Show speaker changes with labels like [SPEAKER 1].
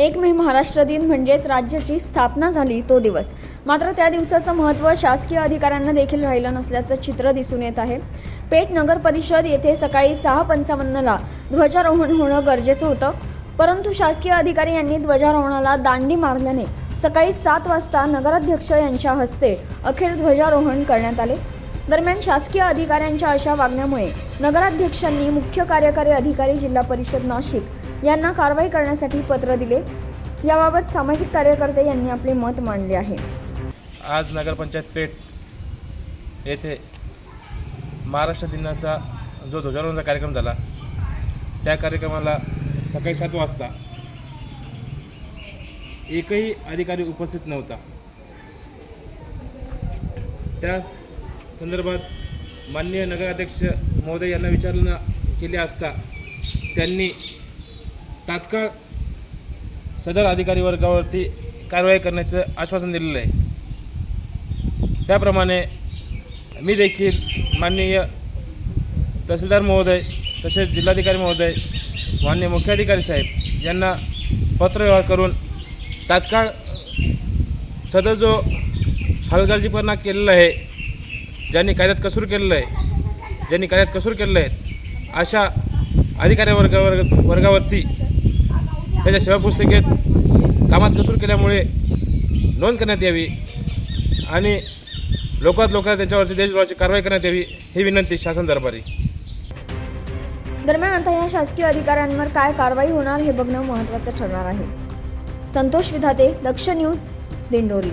[SPEAKER 1] एक मे महाराष्ट्र दिन म्हणजेच राज्याची स्थापना झाली तो दिवस. मात्र त्या दिवसाचं महत्त्व शासकीय अधिकाऱ्यांना देखील राहिलं नसल्याचं चित्र दिसून येत आहे. पेठ नगर परिषद येथे सकाळी सहा पंचावन्नला ध्वजारोहण होणं गरजेचं होतं. परंतु शासकीय अधिकारी यांनी ध्वजारोहणाला दांडी मारल्याने सकाळी सात वाजता नगराध्यक्ष यांच्या हस्ते अखेर ध्वजारोहण करण्यात आले. दरम्यान शासकीय अधिकाऱ्यांच्या अशा वागण्यामुळे नगराध्यक्षांनी मुख्य कार्यकारी अधिकारी जिल्हा परिषद नाशिक यांना कारवाई करण्यासाठी पत्र दिले. याबाबत सामाजिक कार्यकर्ते यांनी आपले मत मांडले आहे.
[SPEAKER 2] आज नगरपंचायत पेठ येथे महाराष्ट्र दिनाचा जो ध्वजारोहणचा कार्यक्रम झाला त्या कार्यक्रमाला सकाळी सात वाजता एकही अधिकारी उपस्थित नव्हता. त्या संदर्भात माननीय नगराध्यक्ष महोदय यांना विचारणा केली असता त्यांनी तात्काळ सदर अधिकारी वर्गावरती कारवाई करण्याचं आश्वासन दिलेलं आहे. त्याप्रमाणे मी देखील माननीय तहसीलदार महोदय तसेच जिल्हाधिकारी महोदय माननीय मुख्याधिकारी साहेब यांना पत्रव्यवहार करून तात्काळ सदर जो हलगर्जीपणा केलेला आहे ज्यांनी कायद्यात कसूर केलेलं आहे ज्यांनी कायद्यात कसूर केलेलं आहे अशा अधिकारी वर्ग वर्गावरती त्याच्या सेवापुस्तिकेत कामात कसूर केल्यामुळे नोंद करण्यात यावी आणि लोकात लोकात त्यांच्यावरती देशद्रोहाची कारवाई करण्यात यावी ही विनंती शासन दरबारी.
[SPEAKER 1] दरम्यान आता या शासकीय अधिकाऱ्यांवर काय कारवाई होणार हे बघणं महत्त्वाचं ठरणार आहे. संतोष विधाते दक्ष न्यूज दिंडोरी.